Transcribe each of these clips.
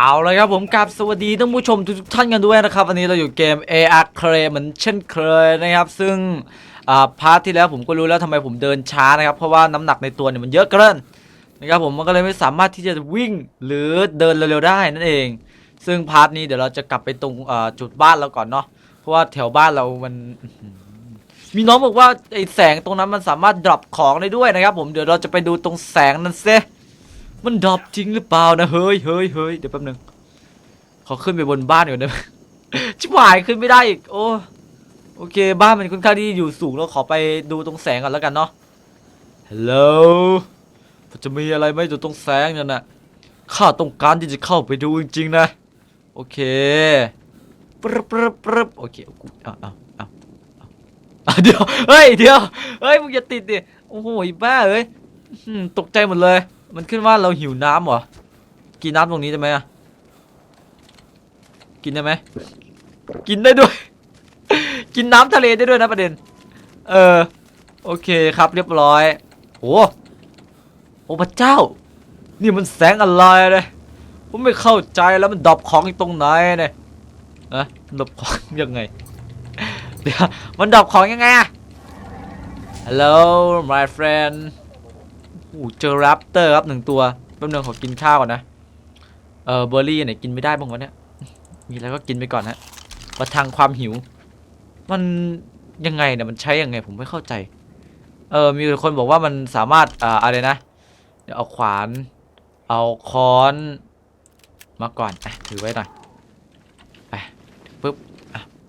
เอาเลยครับผมกับสวัสดีท่านผู้ชมทุกท่านกันด้วยนะครับ วันนี้เราอยู่เกม AR c r a เหมือนเช่นเคยนะครับ ซึ่งพาร์ทที่แล้วผมก็รู้แล้วทำไมผมเดินช้านะครับ เพราะว่าน้ำหนักในตัวเนี่ยมันเยอะเกินนะครับผมมันก็เลยไม่สามารถที่จะวิ่งหรือเดินเร็วๆได้นั่นเอง ซึ่งพาร์ทนี้เดี๋ยวเราจะกลับไปตรงจุดบ้านเราก่อนเนาะเพราะว่าแถวบ้านเรามัน มีน้องบอกว่าไอแสงตรงนั้นมันสามารถดรอปของได้ด้วยนะครับ ผมเดี๋ยวเราจะไปดูตรงแสงนั้นเซ มันดรอปจริงหรือเปล่านะ เฮ้ยเฮ้ยเฮ้ยเดี๋ยวแป๊บนึงขอขึ้นไปบนบ้านก่อนได้ไหมชิบหายขึ้นไม่ได้อีก โอ้ โอเค บ้านมันค่อนข้างที่อยู่สูงแล้วขอไปดูตรงแสงก่อนแล้วกันเนาะฮัลโหลจะมีอะไรไหมอยู่ตรงแสงนั่นนะข้าต้องการที่จะเข้าไปดูจริงๆนะ โอเคปรึบปรึบปรึบโอเคกูอะอะอะอะเดี๋ยว เฮ้ย เดี๋ยว เฮ้ย มึงอย่าติดดิ โอ้โหบ้าเอ้ยตกใจหมดเลย มันขึ้นว่าเราหิวน้ำเหรอ กินน้ำตรงนี้ได้ไหมอะกินได้ไหม กินได้ด้วย กินน้ำทะเลได้ด้วยนะประเด็น เออ โอเคครับเรียบร้อยโอ้โอ้พระเจ้า นี่มันแสงอะไรเลยผมไม่เข้าใจแล้วมันดรอปของอยู่ตรงไหนเนี่ยนะดรอปของยังไง เดี๋ยวมันดรอปของยังไงอะ Hello my friend อ้เจอแรปเตอร์ครับหนึ่งตัวแป๊บนึงขอกินข้าวก่อนนะ เออเบอร์รี่เนี่ยกินไม่ได้บ้างวะเนี่ย มีอะไรก็กินไปก่อนนะประทังความหิว มันยังไงเนี่ยมันใช้ยังไงผมไม่เข้าใจ เออมีคนบอกว่ามันสามารถอ่าอะไรนะ เดี๋ยวเอาขวาน เอาค้อน มาก่อนอะถือไว้หน่อยไปปึ๊บ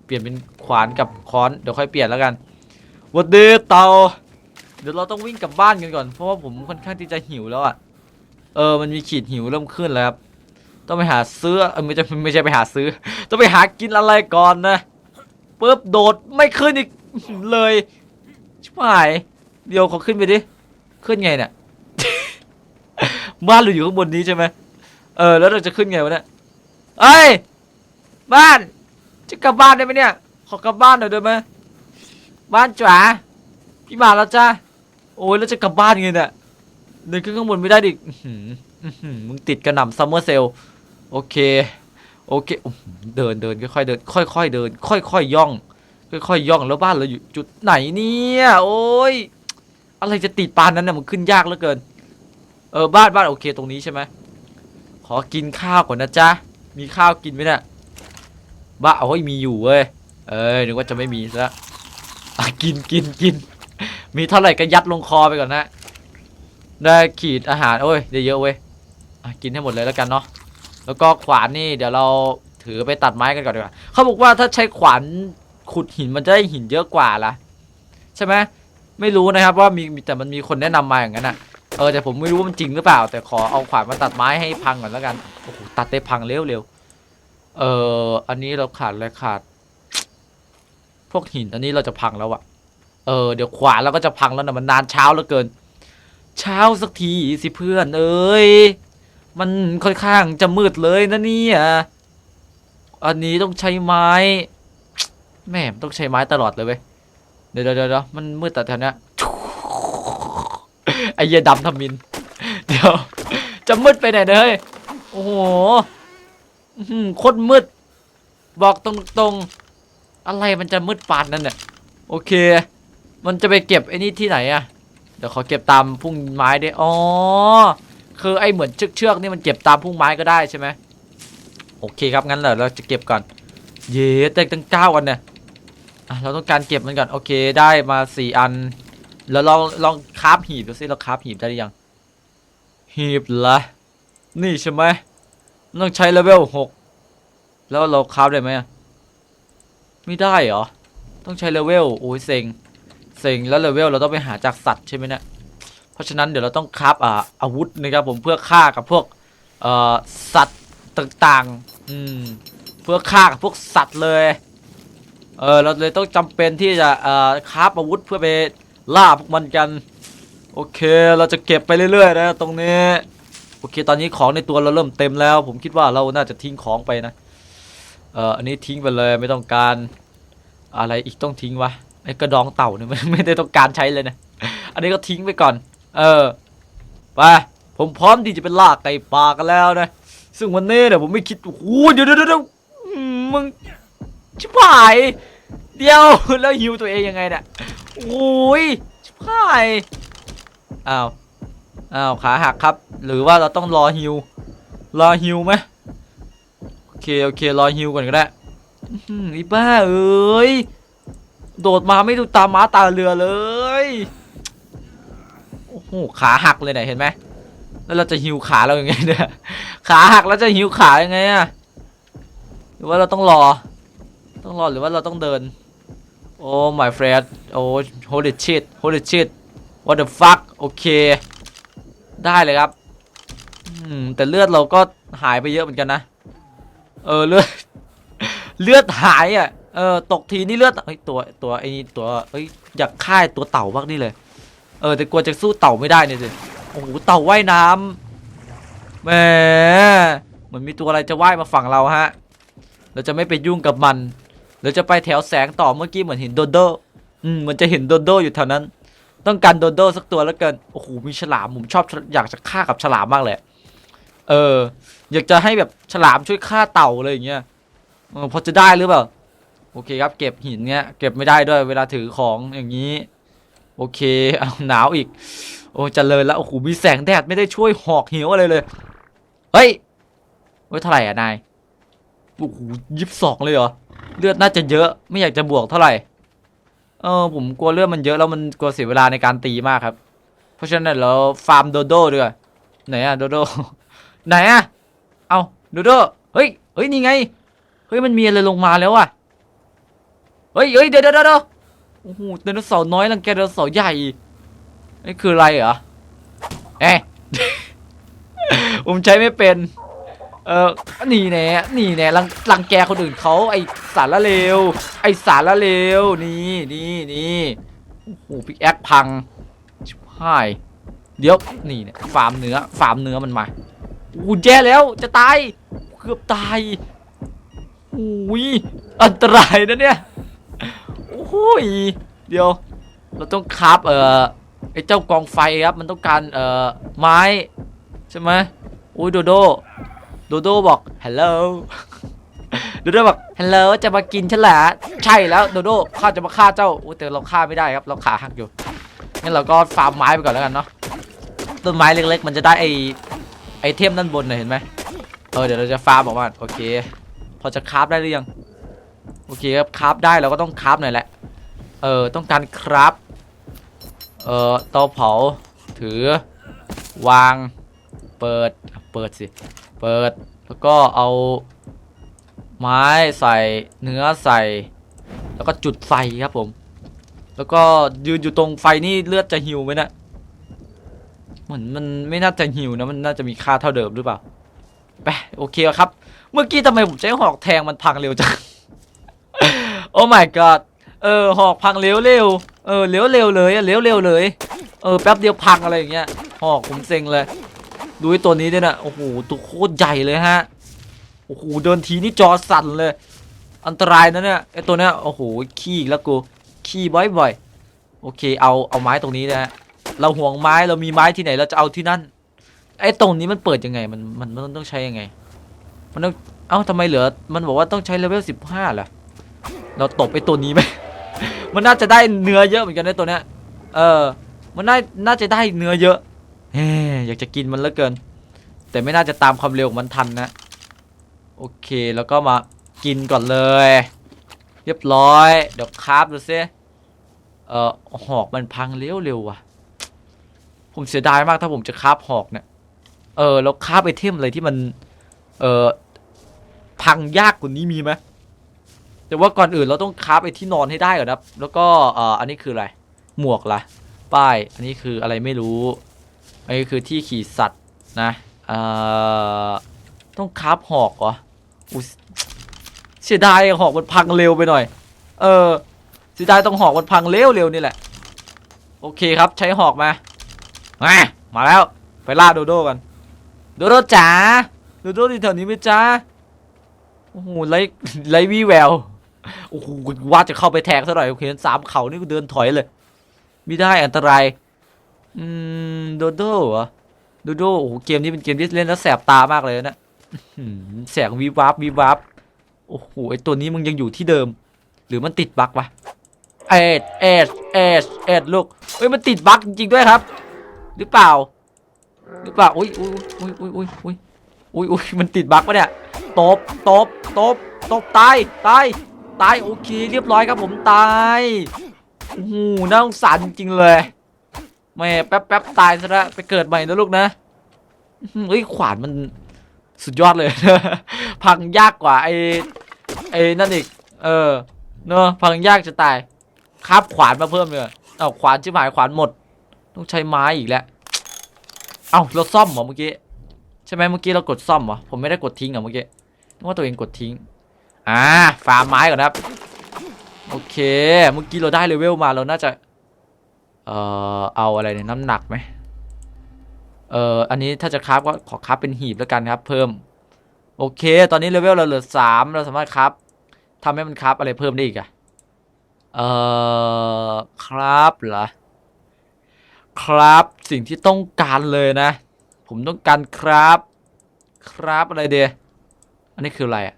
เปลี่ยนเป็นขวานกับค้อนเดี๋ยวค่อยเปลี่ยนแล้วกันวัดดีเตา เดี๋ยวเราต้องวิ่งกลับบ้านกันก่อน เพราะว่าผมค่อนข้างที่จะหิวแล้วอะ่ะ เออ มันมีขีดหิวเริ่มขึ้นแล้วครับ ต้องไปหาซื้อเออไม่ใช่ไม่ใช่ไปหาซื้อ ต้องไปหากินอะไรก่อนนะปุ๊บโดดไม่ขึ้นอีกเลยชิบหาย เดี๋ยวขอขึ้นไปดิ ขึ้นไงเนี่ย บ้านเราอยู่ข้างบนนี้ใช่ไหมเออ แล้วเราจะขึ้นไงวะเนี่ยเอ้ย บ้าน จะกลับบ้านได้ไหมเนี่ย ขอกลับบ้านหน่อยได้ไหมบ้านจ๋าพี่มาแล้วจ้า โอ้ยแล้วจะกลับบ้านไงเนี่ยเดินขึ้นข้างบนไม่ได้ดิมึงติดกระหน่ำซัมเมอร์เซลโอเค โอเคเดินเดินค่อยๆเดิน ค่อยๆเดิน ค่อยๆย่อง ค่อยๆย่องแล้วบ้านเราอยู่จุดไหนเนี่ยโอ้ยอะไรจะติดปานนั้นน่ะมันขึ้นยากเหลือเกิน เออบ้านบ้านโอเคตรงนี้ใช่ไหมขอกินข้าวก่อนนะจ๊ะมีข้าวกินไหมเนี่ยบ้าเอาให้มีอยู่เว้ยเอ้ยนึกว่าจะไม่มีซะกินกินกิน มีเท่าไหร่ก็ยัดลงคอไปก่อนนะ ได้ขีดอาหารโอ้ยได้เยอะเว้ยกินให้หมดเลยแล้วกันเนาะแล้วก็ขวานนี่เดี๋ยวเราถือไปตัดไม้กันก่อนดีกว่าเขาบอกว่าถ้าใช้ขวานขุดหินมันจะได้หินเยอะกว่าละใช่ไหมไม่รู้นะครับว่ามีแต่มันมีคนแนะนำมาอย่างนั้นอะเออแต่ผมไม่รู้ว่ามันจริงหรือเปล่า แต่ขอเอาขวานมาตัดไม้ให้พังก่อนแล้วกันโอ้โหตัดได้พังเร็วเร็วเอออันนี้เราขาดอะไรขาด พวกหินอันนี้เราจะพังแล้วอะ เออเดี๋ยวขวานเราก็จะพังแล้วนะมันนานเช้าเหลือเกิน เช้าสักทีสิเพื่อน เอ้ยมันค่อนข้างจะมืดเลยนะเนี่ยอันนี้ต้องใช้ไม้แม่มันต้องใช้ไม้ตลอดเลยเว้ยเดี๋ยวเดี๋ยวมันมืดแต่แถวนี้ไอ้เหี้ยดำทำมิน เดี๋ยว จะมืดไปไหนเนี่ยโอ้โหโคตรมืด บอกตรงๆ อะไรมันจะมืดปานนั่นเนี่ยโอเค มันจะไปเก็บไอ้นี่ที่ไหนอะเดี๋ยวขอเก็บตามพุ่งไม้ดิอ๋อ คือไอ้เหมือนเชือกเชือกนี่มันเก็บตามพุ่งไม้ก็ได้ใช่ไหมโอเคครับงั้นเดี๋ยวเราจะเก็บก่อน เย้ได้ตั้งเก้าอันเนี่ยเราต้องการเก็บมันก่อนโอเคได้มาสี่อัน แล้วลองลองคราฟหีบดูสิเราคราฟหีบได้หรือยัง หีบละนี่ใช่ไหมต้องใช้เลเวลหกแล้วเราคราฟได้ไหมไม่ได้เหรอ ต้องใช้เลเวลโอ้ยเซ็ง เซ็งแล้วเลเวลเราต้องไปหาจากสัตว์ใช่ไหมเนี่ยเพราะฉะนั้นเดี๋ยวเราต้องคราฟอ่าอาวุธนะครับผมเพื่อฆ่ากับพวกเอ่อสัตว์ต่างๆอืมเพื่อฆ่ากับพวกสัตว์เลยเออเราเลยต้องจำเป็นที่จะเอ่อคราฟอาวุธเพื่อไปล่าพวกมันกันโอเคเราจะเก็บไปเรื่อยๆนะตรงนี้โอเคตอนนี้ของในตัวเราเริ่มเต็มแล้ว ผมคิดว่าเราน่าจะทิ้งของไปนะเอ่ออันนี้ทิ้งไปเลยไม่ต้องการอะไรอีกต้องทิ้งวะ กระดองเต่าเนี่ยไม่ไม่ได้ต้องการใช้เลยนะ อันนี้ก็ทิ้งไปก่อน เออ ไป ผมพร้อมที่จะเป็นล่าไก่ป่ากันแล้วนะ ซึ่งวันนี้เนี่ยผมไม่คิด โอ้โหเดี๋ยวเดี๋ยวเดี๋ยวมึงชิบหาย เดียวแล้วฮิวตัวเองยังไงเนี่ย โอ้ยชิบหาย อ้าว อ้าวขาหักครับ หรือว่าเราต้องรอฮิว รอฮิวไหมโอเค โอเค รอฮิวก่อนก็ได้อื้อหือไอ้บ้าเอ้ย โดดมาไม่ดูตามม้าตาเรือเลย โอ้โห ขาหักเลยเนี่ยเห็นไหม แล้วเราจะหิวขาเราอย่างไงเนี่ย ขาหักแล้วจะหิวขายังไงอะหรือว่าเราต้องรอ ต้องรอหรือว่าเราต้องเดิน โอ้ my friend โอ้ holy shit holy shit what the fuck โอเค ได้เลยครับ อืม แต่เลือดเราก็หายไปเยอะเหมือนกันนะ เออเลือด เลือดหายอะ เออตกทีนี่เลือดเฮ้ยตัวตัวไอ้นี่ตัวเฮ้ยอยากฆ่าตัวเต่าบ้างนี่เลย เออแต่กลัวจะสู้เต่าไม่ได้เนี่ยสิโอ้โหเต่าว่ายน้ำแหมเหมือนมีตัวอะไรจะว่ายมาฝั่งเราฮะ เราจะไม่ไปยุ่งกับมันเราจะไปแถวแสงต่อเมื่อกี้เหมือนเห็นโดโดอืมเหมันจะเห็นโดโดอยู่แถวนั้น ต้องการโดโดสักตัวแล้วกินโอ้โหมีฉลามผมชอบอยากจะฆ่ากับฉลามมากเลยเออ อยากจะให้แบบฉลามช่วยฆ่าเต่าเลยอย่างเงี้ยพอจะได้หรือเปล่า อเคครับ เก็บหินเนี้ยเก็บไม่ได้ด้วยเวลาถือของอย่างนี้ โอเคเอาหนาวอีก โอ้เจริญแล้วโอ้โหมีแสงแดดไม่ได้ช่วยหอกเหิวอะไรเลยเฮ้ยเฮ้ยเท่าไหร่อะนายโอ้โหยิบสองเลยเหรอเลือดน่าจะเยอะไม่อยากจะบวกเท่าไหร่เออผมกลัวเลือดมันเยอะแล้วมันกลัวเสียเวลาในการตีมากครับ เพราะฉะนั้นเราฟาร์มโดโด้ดีกว่าไหนอะโดโด้ไหนอะเอาโดโด้เฮ้ยเฮ้ยนี่ไงเฮ้ยมันมีอะไรลงมาแล้วอะ ฮ้ยเฮ้ยเดี๋ยวเดี๋ยวเดี๋ยวโอ้โหไดโนเสาร์น้อยรังแกไดโนเสาร์ใหญ่นี่คืออะไรเหรอเอ๊ะผมใช้ไม่เป็น เออนี่แน่นี่แน่รังรังแกคนอื่นเขาไอสารละเลว ไอสารละเลว นี่นี่นี่โอ้โหพิกแอคพังชิบหาย เดี๋ยว นี่เนี่ยฟาร์มเนื้อ ฟาร์มเนื้อมันมาอู้แย่แล้ว จะตาย เกือบตายอุ้ย อันตรายนะเนี่ย โอ้ยเดี๋ยว เราต้องคราบเอ่อไอ้เจ้ากองไฟครับมันต้องการเอ่อไม้ใช่ไหมอุ้ยโดโดโดโดบอกฮัลโหลโดโดบอกฮัลโหลจะมากินฉันเหรอใช่แล้วโดโดข้าจะมาฆ่าเจ้าอุ้ยแต่เราฆ่าไม่ได้ครับเราขาหักอยู่งั้นเราก็ฟาร์มไม้ไปก่อนแล้วกันเนาะต้นไม้เล็กๆ มันจะได้ไอไอเทมด้านบนน่ะเห็นไหมเออเดี๋ยวเราจะฟาร์มออกมาโอเค พอจะคราฟได้หรือยัง โอเคครับคราฟได้เราก็ต้องคราฟหน่อยแหละ เออต้องการคราฟเอ่อเตาเผาถือ วาง เปิดเปิดสิ เปิดแล้วก็เอา ไม้ใส่เนื้อใส่ แล้วก็จุดไฟครับผม แล้วก็ยืนอยู่ตรงไฟนี่เลือดจะหิวไหมนะเหมือนมันไม่น่าจะหิวนะมันน่าจะมีค่าเท่าเดิมหรือเปล่าไปโอเคครับ เมื่อกี้ทำไมผมใช้หอกแทงมันพังเร็วจัง อ้ my god เออหอกพังเร็วเร็วเออเร็วเร็วเลยอะเร็วเร็วเลยเออแป๊บเดียวพังอะไรอย่างเงี้ยหอกผมเซ็งเลย ดูไอ้ตัวนี้ด้วยนะโอ้โหตัวโคตรใหญ่เลยฮะโอ้โหเดินทีนี่จอสั่นเลย อันตรายนะเนี่ยไอ้ตัวเนี้ยโอ้โหขี้แล้วกูขี้บ่อยๆโอเคเอาเอาไม้ตรงนี้นะฮะเราห่วงไม้เรามีไม้ที่ไหนเราจะเอาที่นั่นไอ้ตรงนี้มันเปิดยังไงมันมันมันต้องใช้ยังไง มันต้องเอ้าทำไมเหลือมันบอกว่าต้องใช้เลเวลสิบห้าเหรอ เราตบไอ้ตัวนี้ไหม มันน่าจะได้เนื้อเยอะเหมือนกันนะตัวเนี้ย เออ มันน่า น่าจะได้เนื้อเยอะเฮ้อยากจะกินมันเหลือเกิน แต่ไม่น่าจะตามความเร็วของมันทันนะ โอเคแล้วก็มากินก่อนเลย เรียบร้อย เดี๋ยวคราฟดูซิเออหอกมันพังเร็วเร็วว่ะ ผมเสียดายมากถ้าผมจะคราฟหอกเนี่ย เออแล้วคราฟไอเทมอะไรที่มัน เออพังยากกว่านี้มีไหม แต่ว่าก่อนอื่นเราต้องคราฟไอ้ที่นอนให้ได้ก่อนครับ แล้วก็เอ่ออันนี้คืออะไร หมวกละป้าย อันนี้คืออะไรไม่รู้ อันนี้คือที่ขี่สัตว์นะเอ่อต้องคราฟหอกเหรออุ๊ยเสียดายหอกมันพังเร็วไปหน่อย เออเสียดายต้องหอกมันพังเร็วเร็วนี่แหละ โอเคครับใช้หอกมา มามาแล้วไปล่าโดโดกันโดโดจ๋าโดโดที่แถวนี้ไหมจ้าโอ้โหไรไรวี่แวว โอ้โหว่าจะเข้าไปแทงซะหน่อยเห็นสามเขานี่กูเดินถอยเลย ไม่ได้อันตราย อืมโดโดเหรอโดโดโอ้โหเกมนี้เป็นเกมที่เล่นแล้วแสบตามากเลยนะแสงวีบวับวีบวับโอ้โหไอตัวนี้มึงยังอยู่ที่เดิม หรือมันติดบั๊กวะเอ็ดเอ็ดเอ็ดเอ็ดลูกเอ้ยมันติดบั๊กจริงๆด้วยครับ หรือเปล่า หรือเปล่าอุ้ยอุ้ยอุ้ยอุ้ยอุ้ยอุ้ยอุ้ยมันติดบั๊กปะเนี่ยตบตบตบตบตายตาย ตายโอเคเรียบร้อยครับผมตายโอ้โหน่าสงสารจริงๆเลยแม่แป๊บแป๊บตายซะแล้วไปเกิดใหม่นะลูกนะเฮ้ยขวานมันสุดยอดเลย พังยากกว่าไอ้ไอ้นั่นอีก เออเนอะพังยากจะตายคาบขวานมาเพิ่มเลยเอาขวานชิบหายขวานหมด ต้องใช้ไม้อีกแล้วเอาเราซ่อมเหรอเมื่อกี้ใช่ไหมเมื่อกี้เรากดซ่อมเหรอผมไม่ได้กดทิ้งเหรอเมื่อกี้นึกว่าตัวเองกดทิ้ง อ่าฟาร์มไม้ก่อนครับ โอเค เมื่อกี้เราได้เลเวลมาเราน่าจะ เอ่อ เอาอะไรเนี่ยน้ำหนักไหมเอ่อ อันนี้ถ้าจะคราฟก็ขอคราฟเป็นหีบแล้วกันครับ เพิ่ม โอเค ตอนนี้เลเวลเราเหลือสามเราสามารถคราฟทำให้มันคราฟอะไรเพิ่มได้อีกอะเอ่อ คราฟเหรอ ครับสิ่งที่ต้องการเลยนะ ผมต้องการครับครับอะไรเดียอันนี้คืออะไรอะ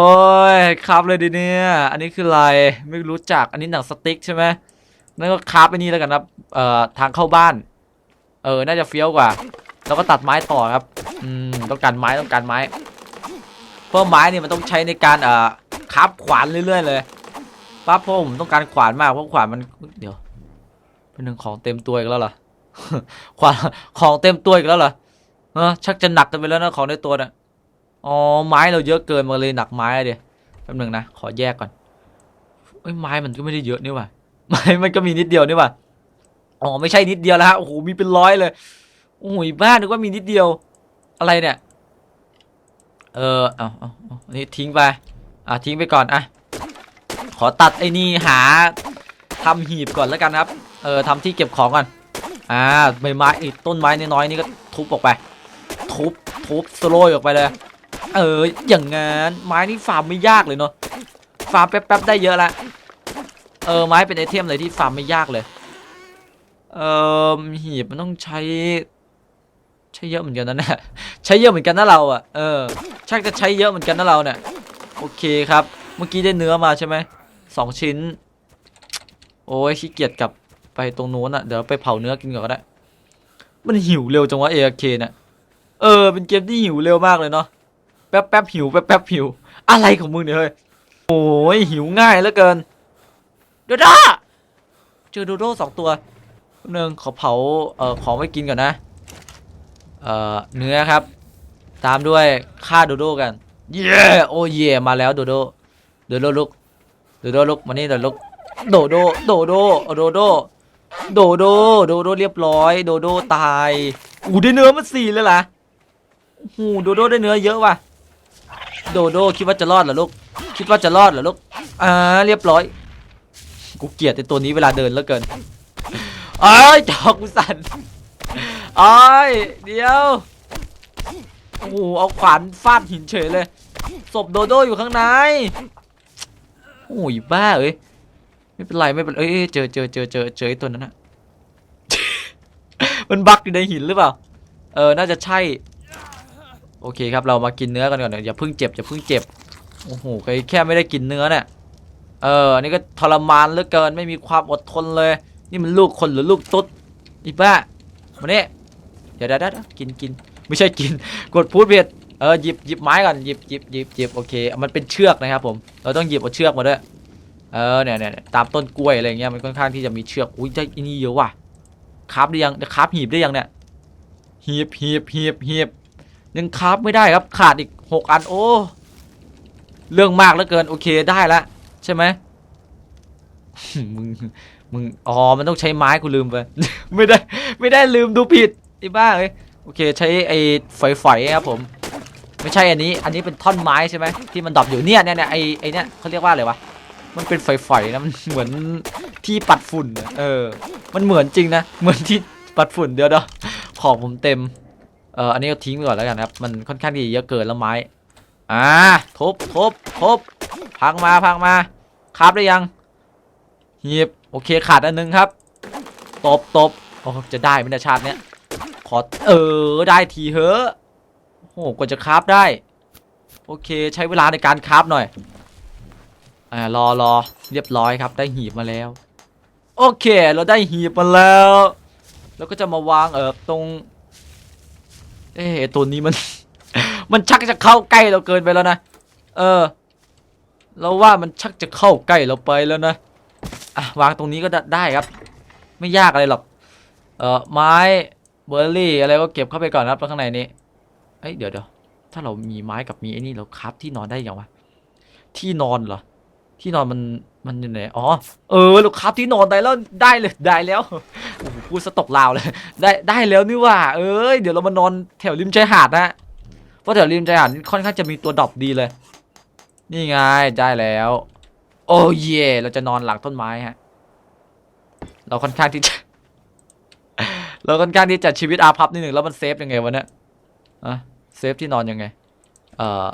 โอ้ยครับเลยดิเนี่ย อันนี้คืออะไรไม่รู้จัก อันนี้หนังสติ๊กใช่ไหมนั่นก็ครับไอ้นี่แล้วกันครับ เอ่อทางเข้าบ้าน เออ น่าจะเฟี้ยวกว่า แล้วก็ตัดไม้ต่อครับ อืม ต้องการไม้ต้องการไม้ เพราะไม้เนี่ยมันต้องใช้ในการเอ่อคับขวานเรื่อยๆเลยปั๊บเพราผมต้องการขวานมากเพราะขวานมันเดี๋ยว เป็นหนึ่งของเต็มตัวอีกแล้วเหรอ ขวานของเต็มตัวอีกแล้วเหรอเออชักจะหนักกันไปแล้วนะของในตัวน่ะ อ๋อไม้เราเยอะเกินมาเลยหนักไม้เดียวแป๊บหนึงนะขอแยกก่อนเอ้ยไม้มันก็ไม่ได้เยอะนี่ว่าไม้มันก็มีนิดเดียวนี่ว่าอ๋อไม่ใช่นิดเดียวแล้วฮะโอ้โหมีเป็นร้อยเลยโอ้ยบ้านึกว่ามีนิดเดียวอะไรเนี่ย เออเอาเอาอันนี้ทิ้งไปอะทิ้งไปก่อนอะขอตัดไอ้นี่หาทำหีบก่อนแล้วกันครับเออทำที่เก็บของก่อนอ่าใบไม้อีกต้นไม้น้อยๆนี่ก็ทุบออกไป ทุบทุบสโลยออกไปเลย เออ อย่างงั้นไม้นี่ฟาร์มไม่ยากเลยเนาะ ฟาร์มแป๊บๆได้เยอะละ เออไม้เป็นไอเทมเลยที่ฟาร์มไม่ยากเลย เออหีบมันต้องใช้ ใช้เยอะเหมือนกันนะเนี่ยใช้เยอะเหมือนกันนะเราอะ เออ ชักจะใช้เยอะเหมือนกันนะเราเนี่ย โอเคครับ เมื่อกี้ได้เนื้อมาใช่ไหม สองชิ้น โอ้ยขี้เกียจกลับไปตรงนู้นอะ เดี๋ยวไปเผาเนื้อกินก่อนก็ได้ มันหิวเร็วจังวะเอเคเนี่ยเออ เป็นเกมที่หิวเร็วมากเลยเนาะ แป๊บแป๊บหิวแป๊บแป๊บหิว อะไรของมึงเนี่ยเฮ้ยโอ้ยหิวง่ายเหลือเกินโดโดเจอโดโดสองตัวแป๊บนึงขอเผาเอ่อของไว้กินก่อนนะเอ่อเนื้อครับ ตามด้วยฆ่าโดโดกัน เย้โอ้เย่มาแล้วโดโดโดโดลุกโดโดลุกมานี่เดี๋ยวลุกโดโดโดโดโดโดโดโดโดโดเรียบร้อย โดโดตายอู้ได้เนื้อมาสี่เลยล่ะโอ้โหโดโดได้เนื้อเยอะว่ะ โดโดคิดว่าจะรอดเหรอลูก คิดว่าจะรอดเหรอลูก อ่าเรียบร้อย กูเกลียดไอ้ตัวนี้เวลาเดินเหลือเกินเอ้ยจอกกูสั่นเอ้ยเดี๋ยว โอ้โหเอาขวานฟาดหินเฉยเลย ศพโดโดอยู่ข้างใน โอ้ยบ้าเอ้ย ไม่เป็นไรไม่เป็นเอ้ยเจอเจอเจอเจอเจอไอ้ตัวนั้นอะมันบักอยู่ในหินหรือเปล่า เออ น่าจะใช่ โอเคครับเรามากินเนื้อกันก่อนเดี๋ยวอย่าเพิ่งเจ็บอย่าเพิ่งเจ็บโอ้โหแค่ไม่ได้กินเนื้อเนี่ยเอออันนี้ก็ทรมานเหลือเกินไม่มีความอดทนเลย นี่มันลูกคนหรือลูกตุ๊ดอีบ้ามาเนี่ยเดี๋ยวเดี๋ยวเดี๋ยวกินกินไม่ใช่กิน กดพูดเผ็ดเออหยิบหยิบไม้ก่อนหยิบหยิบหยิบหยิบโอเค มันเป็นเชือกนะครับผมเราต้องหยิบเอาเชือกมาด้วยเออเนี่ยเนี่ยตามต้นกล้วยอะไรเงี้ยมันค่อนข้างที่จะมีเชือกอุ้ยได้อันนี้เยอะว่ะคาฟได้ยังคาฟหีบได้ยังเนี่ยหีบหีบหีบหีบ ยังคราฟไม่ได้ครับขาดอีกหกอันโอ้เรื่องมากเหลือเกินโอเคได้ละใช่ไหมมึงมึงอ๋อมันต้องใช้ไม้กูลืมไปไม่ได้ไม่ได้ลืมดูผิดไอ้บ้าเอ้ยโอเคใช้ไอ้ฝอยๆครับผม ไม่ใช่อันนี้ อันนี้เป็นท่อนไม้ใช่ไหมที่มันดรอปอยู่เนี่ยเนี่ยเนี่ยไอ้ไอ้เนี่ยเขาเรียกว่าอะไรวะมันเป็นฝอยๆนะมันเหมือนที่ปัดฝุ่นเออ มันเหมือนจริงนะเหมือนที่ปัดฝุ่นเดี๋ยวเดี๋ยวของผมเต็ม เอออันนี้ก็ทิ้งไปก่อนแล้วกันครับ มันค่อนข้างที่เยอะเกินแล้วไม้ อ่าทุบทุบทุบพังมาพังมาคราบได้ยังหีบโอเคขาดอันนึงครับ ตบตบโอ้จะได้ไม่ได้ชาติเนี้ยขอเออได้ทีเถอะโอ้โหกว่าจะคราฟได้ โอเคใช้เวลาในการคราฟหน่อยอ่ารอรอเรียบร้อยครับได้หีบมาแล้ว โอเค เราได้หีบมาแล้ว แล้วก็จะมาวางเออตรง เอ๊ะตัวนี้มัน มันชักจะเข้าใกล้เราเกินไปแล้วนะ เออ เราว่ามันชักจะเข้าใกล้เราไปแล้วนะ อะวางตรงนี้ก็ได้ครับ ไม่ยากอะไรหรอก เออไม้เบอร์รี่อะไรก็เก็บเข้าไปก่อนครับแล้วข้างในนี้เอ้ยเดี๋ยวเดี๋ยวถ้าเรามีไม้กับมีไอ้นี่เราคราฟที่นอนได้ยังวะ ที่นอนเหรอ ที่นอนมัน มันอยู่ไหน อ๋อ เออเราคราฟที่นอนได้แล้วได้เลยได้แล้วโอ้โหพูดสตกลาวเลย ได้ได้แล้วนี่ว่า เอ้ยเดี๋ยวเรามานอนแถวริมชายหาดนะเพราะแถวริมชายหาดนี่ค่อนข้างจะมีตัวดอปดีเลย นี่ไงได้แล้ว โอ้เย่เราจะนอนหลังต้นไม้ฮะ เราค่อนข้างที่จะเราค่อนข้างที่จะชีวิตอาภัพนิดหนึ่งแล้วมันเซฟยังไงวะเนี่ยอะเซฟที่นอนยังไง เอ่อ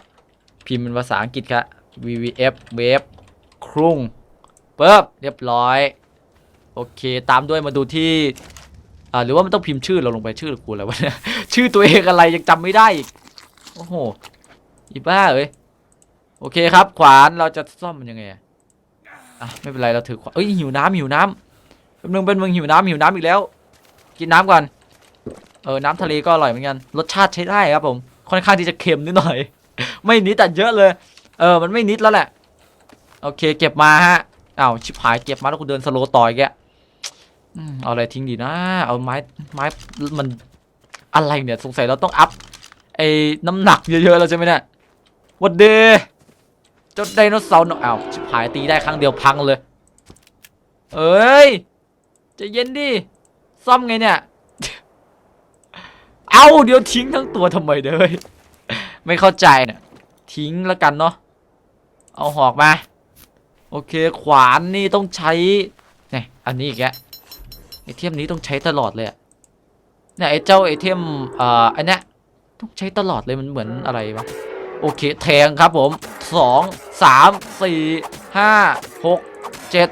พิมพ์เป็นภาษาอังกฤษครับ VVF wave ครุ่ง ปึ๊บเรียบร้อย โอเค ตามด้วยมาดูที่อ่าหรือว่ามันต้องพิมพ์ชื่อเราลงไปชื่อกูอะไรวะเนี่ยชื่อตัวเองอะไรยังจำไม่ได้อีกโอ้โหอีบ้าเอ้ยโอเคครับ ขวานเราจะซ่อมมันยังไงอะไม่เป็นไรเราถือขวานเอ้ยหิวน้ำหิวน้ำเป็นมึงเป็นมึงหิวน้ำหิวน้ำอีกแล้ว กินน้ำก่อนเออน้ำทะเลก็อร่อยเหมือนกันรสชาติใช้ได้ครับผมค่อนข้างที่จะเค็มนิดหน่อย ไม่นิดแต่เยอะเลย เออมันไม่นิดแล้วแหละ โอเค เก็บมาฮะ อ้าวชิบหายเก็บมาแล้วกูเดินสโลว์ต่อยแกอืมเอาอะไรทิ้งดีนะ เอาไม้ไม้มันอะไรเนี่ยสงสัยเราต้องอัพไอ้น้ำหนักเยอะๆแล้วใช่ไหมเนี่ยวันเดย์เจ้าไดโนเสาร์เนาะอ้าวชิบหายตีได้ครั้งเดียวพังเลย เอ้ยใจะเย็นดิซ่อมไงเนี่ย เอาเดี๋ยวทิ้งทั้งตัวทำไมเด้ยไม่เข้าใจเนี่ยทิ้งแล้วกันเนาะเอาหอกมา โอเค ขวานนี่ต้องใช้เนี่ยอันนี้อีกแกไอเทมนี้ต้องใช้ตลอดเลยอะเนี่ยไอเจ้าไอเทมเอ่ออันเนี้ยต้องใช้ตลอดเลยมันเหมือนอะไรวะโอเคแทงครับผมสองสามสี่ห้าหกเจ็ด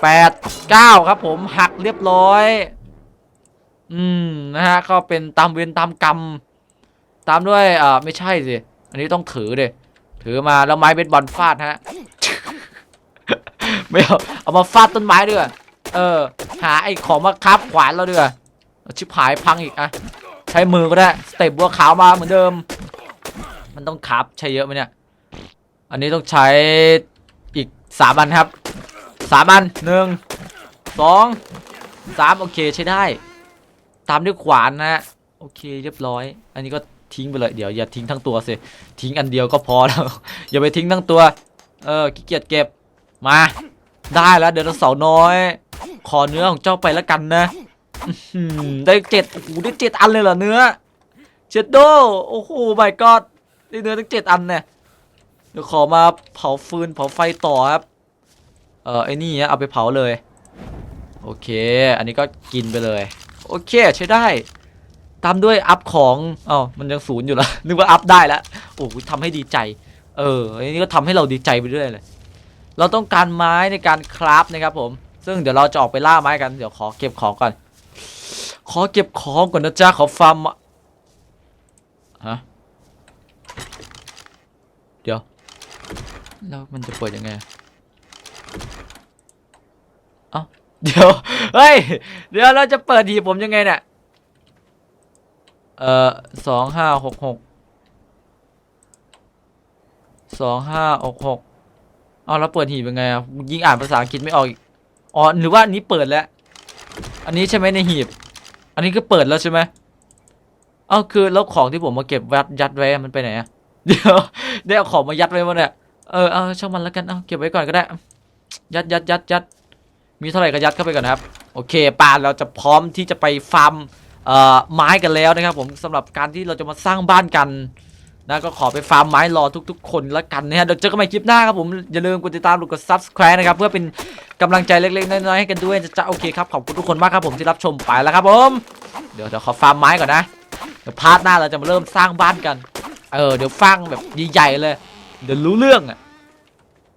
แปดเก้าครับผมหักเรียบร้อย อืมนะฮะก็เป็นตามเวรตามกรรม ตามด้วยอ่าไม่ใช่สิ อันนี้ต้องถือเดยถือมาแล้วไม้เบสบอลฟาดฮะ ไม่เอาเอามาฟาดต้นไม้ด้วยเออ หาไอ้ของมาคับขวานเราด้วยชิบหายพังอีกอะใช้มือก็ได้สเต็ปบัวขาวมาเหมือนเดิม มันต้องคับใช้เยอะไหมเนี่ย อันนี้ต้องใช้อีกสามอันครับสามอันหนึ่งสองสามโอเคใช้ได้ ตามด้วยขวานนะฮะโอเคเรียบร้อย อันนี้ก็ทิ้งไปเลยเดี๋ยวอย่าทิ้งทั้งตัวสิทิ้งอันเดียวก็พอแล้วอย่าไปทิ้งทั้งตัว เออขี้เกียจเก็บ มา ได้แล้วเดี๋ยวเราเสาน้อย ขอเนื้อของเจ้าไปแล้วกันนะได้เจ็ดโอ้โหได้เจ็ดอันเลยเหรอเนื้อเจ็ดโดโอ้โหไม่กอดได้เนื้อตั้งเจ็ดอันเนี่ยเดี๋ยวขอมาเผาฟืนเผาไฟต่อครับ เออไอ้นี่เอาไปเผาเลย โอเค อันนี้ก็กินไปเลย โอเคใช้ได้ ตามด้วยอัพของอ๋อมันยังศูนย์อยู่ล้วนึกว่าอัพได้แล้วโอ้โหทำให้ดีใจ เอออันนี้ก็ทำให้เราดีใจไปเรื่อยเลย เราต้องการไม้ในการคราฟนะครับผม ซึ่งเดี๋ยวเราจะออกไปล่าไม้กัน เดี๋ยวขอเก็บของก่อน ขอเก็บของก่อนนะจ๊ะ ขอฟาร์มฮะ เดี๋ยว แล้วมันจะเปิดยังไงเอ้าเดี๋ยว เฮ้ย เดี๋ยวเราจะเปิดหีผมยังไงเนี่ย เอ่อสองห้าหกหกสองห้าหกหก เอาแล้วเปิดหีบยังไงอะยิงอ่านภาษาอังกฤษไม่ออกอีกอ๋อหรือว่าอันนี้เปิดแล้ว อันนี้ใช่ไหมในหีบ อันนี้ก็เปิดแล้วใช่ไหมเอ้าคือแล้วของที่ผมมาเก็บยัดยัดไว้มันไปไหนอะเดี๋ยวได้เอาของมายัดไว้วะเนี่ยเออเอาช่างมันแล้วกันเอาเก็บไว้ก่อนก็ได้ ยัดยัดยัดยัดมีเท่าไหร่ก็ยัดเข้าไปก่อนนครับ โอเคป่านเราจะพร้อมที่จะไปฟาร์มเอ่อไม้กันแล้วนะครับ ผมสำหรับการที่เราจะมาสร้างบ้านกัน นะก็ขอไปฟาร์มไม้รอทุก ๆ คนแล้วกันนะฮะเดี๋ยวเจอกันใหม่คลิปหน้าครับผมอย่าลืมกดติดตามกด subscribe นะครับเพื่อเป็นกำลังใจเล็กๆน้อยๆให้กันด้วยจะจะโอเคครับขอบคุณทุกคนมากครับผมที่รับชมไปแล้วครับผมเดี๋ยวเดี๋ยวขอฟาร์มไม้ก่อนนะเดี๋ยวพาร์ทหน้าเราจะมาเริ่มสร้างบ้านกันเออเดี๋ยวฟังแบบใหญ่ๆเลย เดี๋ยวรู้เรื่องอะ